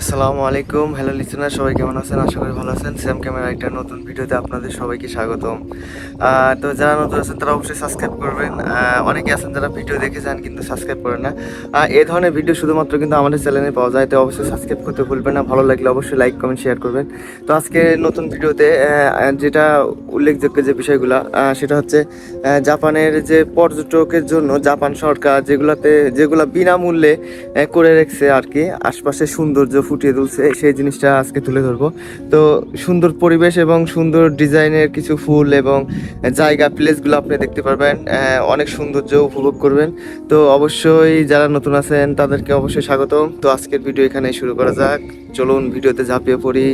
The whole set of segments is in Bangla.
আসসালামু আলাইকুম। হ্যালো লিসেনার সবাই কেমন আছেন? আশা করি ভালো আছেন। স্যাম ক্যামেরা একটা নতুন ভিডিওতে আপনাদের সবাইকে স্বাগতম। তো যারা নতুন আছেন, তারা অবশ্যই সাবস্ক্রাইব করবেন। অনেকে আছেন যারা ভিডিও দেখে যান, কিন্তু সাবস্ক্রাইব করেন না। এ ধরনের ভিডিও শুধুমাত্র কিন্তু আমাদের চ্যানেলে পাওয়া যায়, তো অবশ্যই সাবস্ক্রাইব করতে ভুলবেন না। ভালো লাগলে অবশ্যই লাইক কমেন্ট শেয়ার করবেন। তো আজকে নতুন ভিডিওতে যেটা উল্লেখযোগ্য যে বিষয়গুলো সেটা হচ্ছে জাপানের যে পর্যটকের জন্য জাপান সরকার যেগুলাতে, যেগুলা বিনামূল্যে করে রেখেছে আর কি আশপাশে সৌন্দর্য ফুটিয়ে তুলছে, সেই জিনিসটা আজকে তুলে ধরবো। তো সুন্দর পরিবেশ এবং সুন্দর ডিজাইনের কিছু ফুল এবং জায়গা, প্লেসগুলো আপনি দেখতে পারবেন। অনেক সৌন্দর্য উপভোগ করবেন। তো অবশ্যই যারা নতুন আছেন, তাদেরকে অবশ্যই স্বাগতম। তো আজকের ভিডিও এখানে শুরু করা যাক। চলুন ভিডিওতে ঝাঁপিয়ে পড়ি।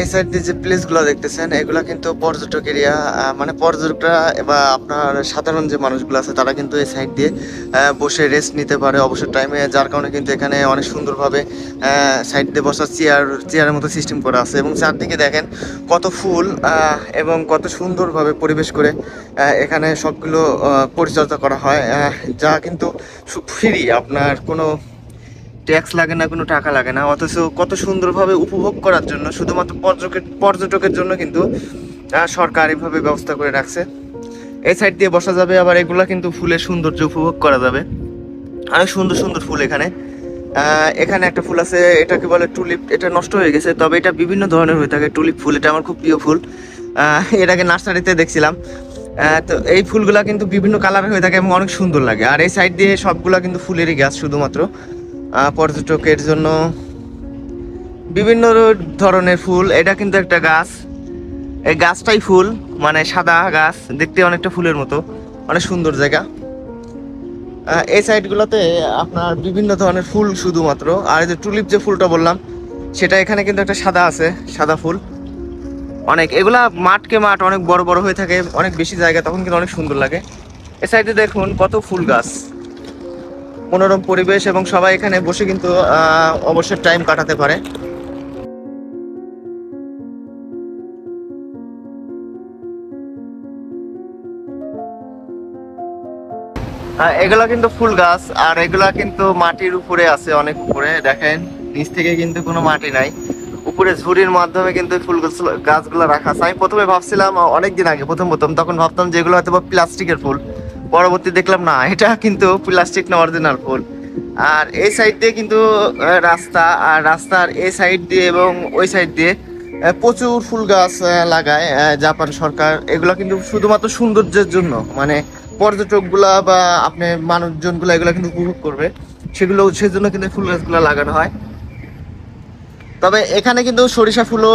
এই সাইড দিয়ে যে প্লেসগুলো দেখতেছেন, এগুলা কিন্তু পর্যটক এরিয়া মানে পর্যটকরা বা আপনার সাধারণ যে মানুষগুলো আছে, তারা কিন্তু এই সাইড দিয়ে বসে রেস্ট নিতে পারে অবসর টাইমে যার কারণে কিন্তু এখানে অনেক সুন্দরভাবে সাইড দিয়ে বসার চেয়ার চেয়ারের মতো সিস্টেম করা আছে এবং চারদিকে দেখেন কত ফুল এবং কত সুন্দরভাবে পরিবেশ করে এখানে সবগুলো পরিচর্যা করা হয় যা কিন্তু ফ্রি, আপনার কোনো ট্যাক্স লাগে না কোনো টাকা লাগে না অথচ কত সুন্দরভাবে উপভোগ করার জন্য শুধুমাত্র পর্যটকের পর্যটকের জন্য কিন্তু সরকার এইভাবে ব্যবস্থা করে রাখছে। এই সাইড দিয়ে বসা যাবে আবার এগুলা কিন্তু ফুলের সৌন্দর্য উপভোগ করা যাবে। অনেক সুন্দর সুন্দর ফুল এখানে। এখানে একটা ফুল আছে এটাকে বলে টুলিপ এটা নষ্ট হয়ে গেছে তবে এটা বিভিন্ন ধরনের হয়ে থাকে টুলিপ ফুল এটা আমার খুব প্রিয় ফুল। আহ, এটাকে নার্সারিতে দেখছিলাম। তো এই ফুলগুলা কিন্তু বিভিন্ন কালারের হয়ে থাকে এবং অনেক সুন্দর লাগে। আর এই সাইড দিয়ে সবগুলা কিন্তু ফুলেরই গাছ শুধুমাত্র। পর্যটকের জন্য বিভিন্ন ধরনের ফুল। এটা কিন্তু একটা গাছ। এই গাছটাই ফুল মানে সাদা গাছ। দেখতে অনেকটা ফুলের মতো। অনেক সুন্দর জায়গা। এই সাইডগুলোতে আপনার বিভিন্ন ধরনের ফুল শুধুমাত্র। আর এই যে টুলিপ যে ফুলটা বললাম, সেটা এখানে কিন্তু একটা সাদা আছে, সাদা ফুল। অনেক। এগুলা মাঠকে মাঠ অনেক বড় বড় হয়ে থাকে, অনেক বেশি জায়গা, তখন কিন্তু অনেক সুন্দর লাগে। এ সাইডে দেখুন কত ফুল গাছ। মনোরম পরিবেশ এবং সবাই এখানে বসে কিন্তু অবসর টাইম কাটাতে পারে। এগুলা কিন্তু ফুল গাছ, আর এগুলা কিন্তু মাটির উপরে আছে অনেক উপরে, দেখেন। নিচ থেকে কিন্তু কোনো মাটি নাই। উপরে ঝুড়ির মাধ্যমে কিন্তু ফুল গাছ, গাছগুলো রাখা আছে। আমি প্রথমে ভাবছিলাম, অনেকদিন আগে, প্রথম প্রথম, তখন ভাবতাম যে এগুলো হয়তো প্লাস্টিকের ফুল। পরবর্তী দেখলাম না, এটা কিন্তু প্লাস্টিক না অরিজিনাল ফুল। আর এই সাইড দিয়ে কিন্তু রাস্তা, আর রাস্তার এই সাইড দিয়ে এবং ওই সাইড দিয়ে প্রচুর ফুল গাছ লাগায় জাপান সরকার। এগুলো কিন্তু শুধুমাত্র সৌন্দর্যের জন্য মানে পর্যটকগুলা বা আপনি মানুষজনগুলো এগুলো কিন্তু উপভোগ করবে। সেগুলো সেজন্য কিন্তু ফুল গাছগুলো লাগানো হয়। তবে এখানে কিন্তু সরিষা ফুলও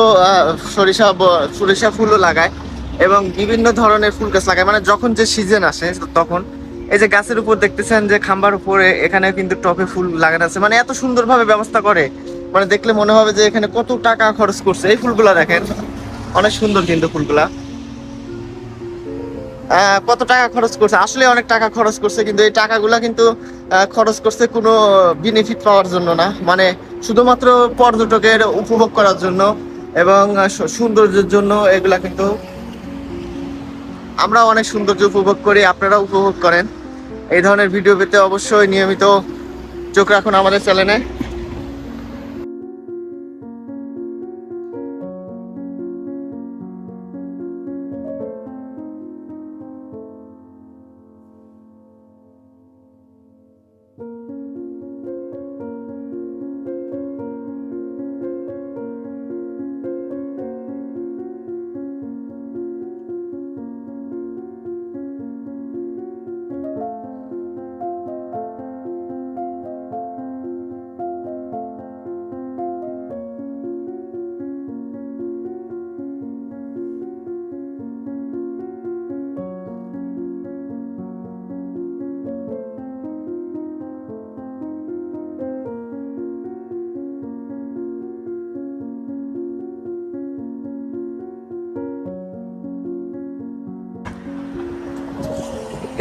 সরিষা সরিষা ফুলও লাগায়। এবং বিভিন্ন ধরনের ফুল গাছ লাগায়। মানে যখন যে সিজন আসে, তখন এই যে গাছের উপর দেখতেছেন যে খাম্বার উপরে এখানে কিন্তু টপে ফুল লাগানো আছে। মানে এত সুন্দরভাবে ব্যবস্থা করে। মানে দেখলে মনে হবে যে এখানে কত টাকা খরচ করছে। এই ফুলগুলা দেখেন, অনেক সুন্দর কিন্তু ফুলগুলা। কত টাকা খরচ করছে। আসলে অনেক টাকা খরচ করছে, কিন্তু এই টাকাগুলা কিন্তু খরচ করছে কোনো বেনিফিট পাওয়ার জন্য না। মানে শুধুমাত্র পর্যটকের উপভোগ করার জন্য এবং সৌন্দর্যের জন্য এগুলা কিন্তু আমরা অনেক সৌন্দর্য উপভোগ করি আপনারা উপভোগ করেন। এই ধরনের ভিডিও পেতে অবশ্যই নিয়মিত চোখ রাখুন আমাদের চ্যানেলে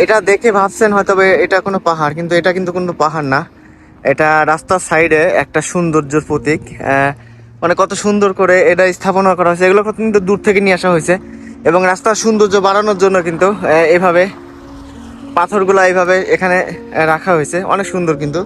এটা দেখে ভাবছেন হয়তো এটা কোনো পাহাড়, কিন্তু এটা কিন্তু কোনো পাহাড় না। এটা রাস্তার সাইডে একটা সৌন্দর্যের প্রতীক। মানে কত সুন্দর করে এটা স্থাপনা করা হয়েছে। এগুলো কিন্তু দূর থেকে নিয়ে আসা হয়েছে। এবং রাস্তার সৌন্দর্য বাড়ানোর জন্য কিন্তু এভাবে পাথরগুলো এইভাবে এখানে রাখা হয়েছে। অনেক সুন্দর কিন্তু।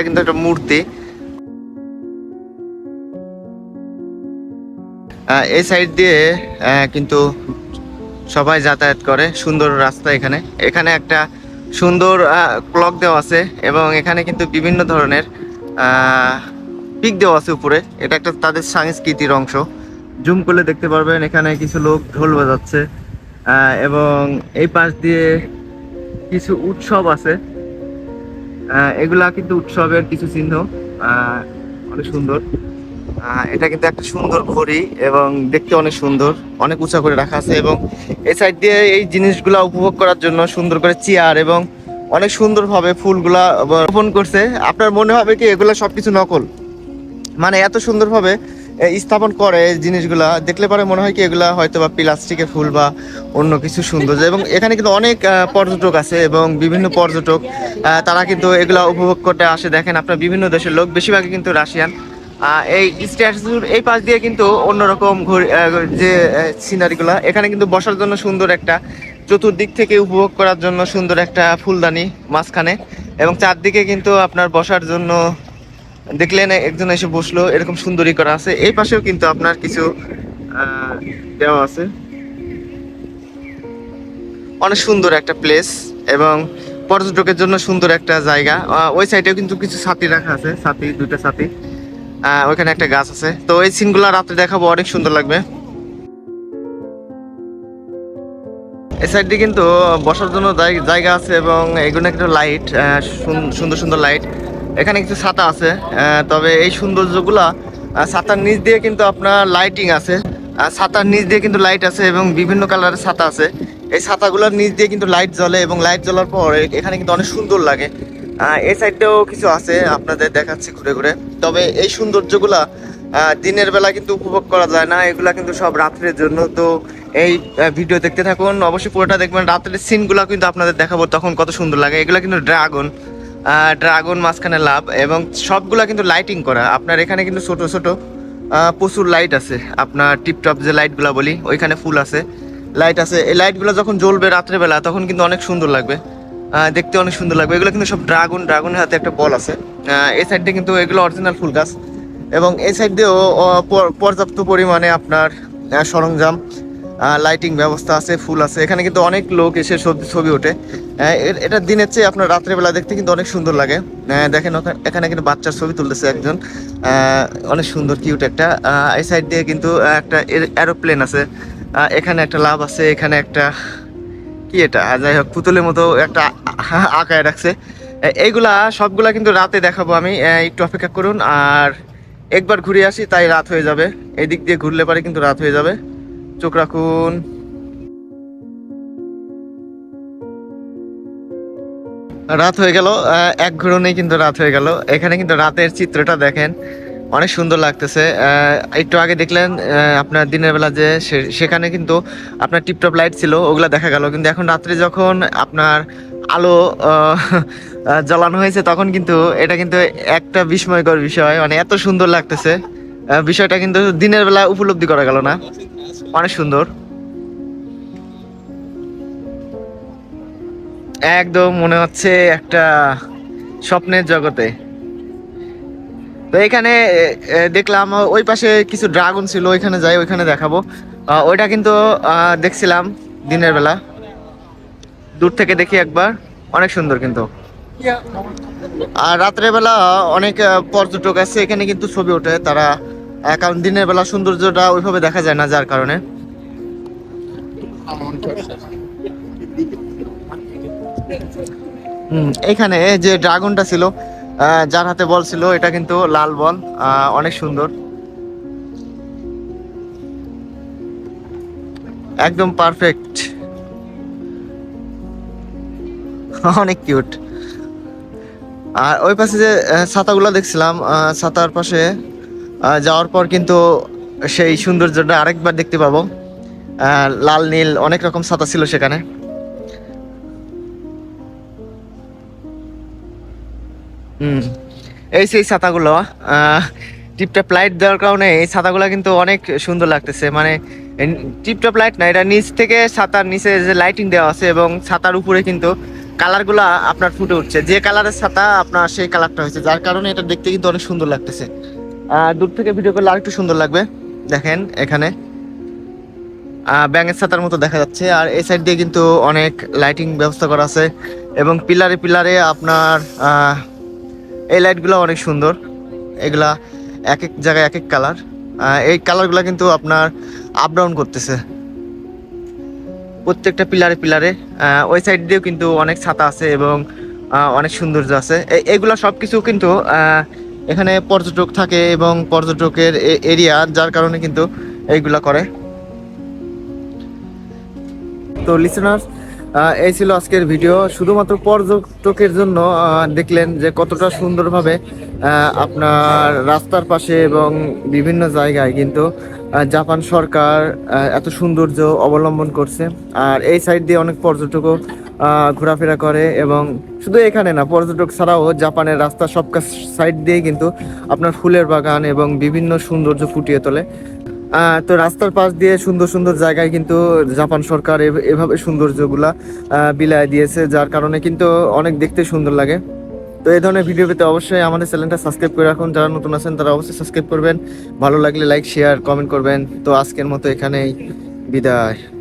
এটা কিন্তু একটা মূর্তি। এই সাইড দিয়ে কিন্তু সবাই যাতায়াত করে। সুন্দর রাস্তা এখানে। এখানে একটা সুন্দর ক্লক দেওয়া আছে এবং এখানে কিন্তু বিভিন্ন ধরনের পিক দেওয়া আছে উপরে। এটা একটা তাদের সংস্কৃতির অংশ। জুম করলে দেখতে পারবেন, এখানে কিছু লোক ঢোল বাজাচ্ছে। এবং এই পাশ দিয়ে কিছু উৎসব আছে। এগুলা কিন্তু উৎসবের কিছু চিহ্ন অনেক সুন্দর। এটা কিন্তু একটা সুন্দর ঘড়ি এবং দেখতে অনেক সুন্দর, অনেক উঁচা করে রাখা আছে এবং এই সাইড দিয়ে এই জিনিসগুলা উপভোগ করার জন্য সুন্দর করে চেয়ার এবং অনেক সুন্দরভাবে ফুলগুলা রোপণ করছে। আপনার মনে হবে কি এগুলা সবকিছু নকল? মানে এত সুন্দরভাবে স্থাপন করে জিনিসগুলা। দেখলে পরে মনে হয় কি এগুলা হয়তো বা প্লাস্টিকের ফুল বা অন্য কিছু সৌন্দর্য। এবং এখানে কিন্তু অনেক পর্যটক আছে এবং বিভিন্ন পর্যটক তারা কিন্তু এগুলা উপভোগ করতে আসে। দেখেন আপনার বিভিন্ন দেশের লোক, বেশিরভাগই কিন্তু রাশিয়ান। এই স্ট্যাচুর এই পাশ দিয়ে কিন্তু অন্যরকম যে সিনারিগুলা, এখানে কিন্তু বসার জন্য সুন্দর একটা চতুর্দিক থেকে উপভোগ করার জন্য সুন্দর একটা ফুলদানি মাঝখানে। এবং চারদিকে কিন্তু আপনার বসার জন্য দেখলেন একজন এসে বসল, এরকম সুন্দরী করা আছে। এই পাশেও কিন্তু আপনার কিছু দেওয়া আছে। অনেক সুন্দর একটা প্লেস এবং পর্যটকের জন্য সুন্দর একটা জায়গা। ওই সাইডেও কিন্তু কিছু ছাতি রাখা আছে, ছাতি, দুইটা ছাতি। ওইখানে একটা গাছ আছে। তো এই সিনগুলো রাত্রে দেখাবো, অনেক সুন্দর লাগবে। এই সাইডে কিন্তু বসার জন্য জায়গা আছে এবং এগুলো কিন্তু লাইট সুন্দর সুন্দর লাইট এখানে কিছু ছাতা আছে তবে এই সৌন্দর্যগুলা ছাতার নিচ দিয়ে কিন্তু আপনার লাইটিং আছে। ছাতার নিচ দিয়ে কিন্তু লাইট আছে এবং বিভিন্ন কালারের ছাতা আছে। এই ছাতাগুলোর নিচ দিয়ে কিন্তু লাইট জ্বলে এবং লাইট জ্বলার পর এখানে কিন্তু অনেক সুন্দর লাগে। এই সাইডটাও কিছু আছে, আপনাদের দেখাচ্ছি ঘুরে ঘুরে। তবে এই সৌন্দর্যগুলা দিনের বেলা কিন্তু উপভোগ করা যায় না, এগুলা কিন্তু সব রাত্রের জন্য। তো এই ভিডিও দেখতে থাকুন। অবশ্যই পুরোটা দেখবেন। রাত্রের সিনগুলো কিন্তু আপনাদের দেখাবো, তখন কত সুন্দর লাগে। এগুলো কিন্তু ড্রাগন ড্রাগন মাঝখানে লাভ এবং সবগুলা কিন্তু লাইটিং করা। আপনার এখানে কিন্তু ছোট ছোট প্রচুর লাইট আছে। আপনার টিপটপ যে লাইটগুলো বলি, ওইখানে ফুল আছে। লাইট আছে। এই লাইটগুলো যখন জ্বলবে রাত্রেবেলা, তখন কিন্তু অনেক সুন্দর লাগবে। দেখতে অনেক সুন্দর লাগবে। এগুলো কিন্তু সব ড্রাগন, ড্রাগনের হাতে একটা বল আছে। এই সাইডে কিন্তু এগুলো অরিজিনাল ফুল গাছ। এবং এই সাইড দিয়েও পর্যাপ্ত পরিমাণে আপনার সরঞ্জাম। লাইটিং ব্যবস্থা আছে, ফুল আছে। এখানে কিন্তু অনেক লোক এসে ছবি ওঠে। এটা দিনের চেয়ে আপনার রাত্রেবেলা দেখতে কিন্তু অনেক সুন্দর লাগে। দেখেন এখানে কিন্তু বাচ্চার ছবি তুলতেছে একজন। অনেক সুন্দর কিউট একটা। এই সাইড দিয়ে কিন্তু একটা এরোপ্লেন আছে। এখানে একটা লাভ আছে, এখানে একটা কি এটা? যাই হোক, পুতুলের মতো একটা আঁকায় রাখছে। এইগুলা সবগুলা কিন্তু রাতে দেখাবো আমি। একটু অপেক্ষা করুন। আর একবার ঘুরে আসি, তাই রাত হয়ে যাবে। এই দিক দিয়ে ঘুরলে পারে কিন্তু রাত হয়ে যাবে। চোখ রাখুন। রাত হয়ে গেল এক ঘুরনেই কিন্তু রাত হয়ে গেল। এখানে কিন্তু রাতের চিত্রটা দেখেন, অনেক সুন্দর লাগতেছে। একটু আগে দেখলেন আপনার দিনের বেলা যে সেখানে কিন্তু আপনার টিপটপ লাইট ছিল, ওগুলো দেখা গেল। কিন্তু এখন রাত্রে যখন আপনার আলো জ্বালানো হয়েছে, তখন কিন্তু এটা কিন্তু একটা বিস্ময়কর বিষয়। মানে এত সুন্দর লাগতেছে। বিষয়টা কিন্তু দিনের বেলা উপলব্ধি করা গেল না। অনেক সুন্দর। একদম মনে হচ্ছে একটা স্বপ্নের জগতে। তো এখানে দেখলাম, ওই পাশে কিছু ড্রাগন ছিল, ওইখানে যাই, ওইখানে দেখাবো। ওইটা কিন্তু দেখছিলাম দিনের বেলা। দূর থেকে দেখি একবার, অনেক সুন্দর কিন্তু। আর রাত্রের বেলা অনেক পর্যটক আছে, এখানে কিন্তু ছবি ওঠে, তারা কারণ দিনের বেলা সৌন্দর্যটা ওইভাবে দেখা যায় না যার কারণে। এখানে যে ড্রাগনটা ছিল যার হাতে বল ছিল, এটা কিন্তু লাল বল অনেক সুন্দর। একদম পারফেক্ট। অনেক কিউট। আর ওই পাশে যে ছাতাগুলো দেখছিলাম ছাতার পাশে যাওয়ার পর কিন্তু সেই সৌন্দর্যটা আরেকবার দেখতে পাবো। লাল, নীল, অনেক রকম ছাতা ছিল সেখানে। হুম, এই সেই ছাতাগুলো টিপটপ লাইট দেওয়ার কারণে এই ছাতাগুলো কিন্তু অনেক সুন্দর লাগতেছে। মানে টিপটপ লাইট না, এটা নিচ থেকে ছাতার নিচে যে লাইটিং দেওয়া আছে এবং ছাতার উপরে কিন্তু কালারগুলো আপনার ফুটে উঠছে। যে কালারের ছাতা আপনার সেই কালারটা হয়েছে। যার কারণে এটা দেখতে কিন্তু অনেক সুন্দর লাগতেছে। দূর থেকে ভিডিও করলে আরেকটু সুন্দর লাগবে। দেখেন, এখানে। ব্যাঙের ছাতার মতো দেখা যাচ্ছে। আর এই সাইড দিয়ে কিন্তু অনেক লাইটিং ব্যবস্থা করা আছে। এবং পিলারে পিলারে আপনার এই লাইটগুলো অনেক সুন্দর। এগুলা এক এক জায়গায় এক এক কালার এই কালারগুলো কিন্তু আপনার আপ ডাউন করতেছে। প্রত্যেকটা পিলারে পিলারে ওই সাইড দিয়েও কিন্তু অনেক ছাতা আছে এবং অনেক সৌন্দর্য আছে। এগুলা সব কিছু কিন্তু এখানে পর্যটক থাকে এবং পর্যটকের এরিয়া, যার কারণে কিন্তু এইগুলা করে। তো লিসেনার্স এই ছিল আজকের ভিডিও শুধুমাত্র পর্যটকের জন্য দেখলেন যে কতটা সুন্দরভাবে আপনার রাস্তার পাশে এবং বিভিন্ন জায়গায় কিন্তু জাপান সরকার এত সৌন্দর্য অবলম্বন করছে। আর এই সাইড দিয়ে অনেক পর্যটকও ঘোরাফেরা করে এবং শুধু এখানে না, পর্যটক ছাড়াও জাপানের রাস্তা সব সাইড দিয়ে কিন্তু আপনার ফুলের বাগান এবং বিভিন্ন সৌন্দর্য ফুটিয়ে তোলে। তো রাস্তার পাশ দিয়ে সুন্দর সুন্দর জায়গায় কিন্তু জাপান সরকার এভ- এভাবে সৌন্দর্যগুলা বিলায় দিয়েছে, যার কারণে কিন্তু অনেক দেখতে সুন্দর লাগে। তো এই ধরনের ভিডিও পেতে অবশ্যই আমাদের চ্যানেলটা সাবস্ক্রাইব করে রাখুন। যারা নতুন আছেন, তারা অবশ্যই সাবস্ক্রাইব করবেন। ভালো লাগলে লাইক শেয়ার কমেন্ট করবেন। তো আজকের মতো এখানেই। বিদায়।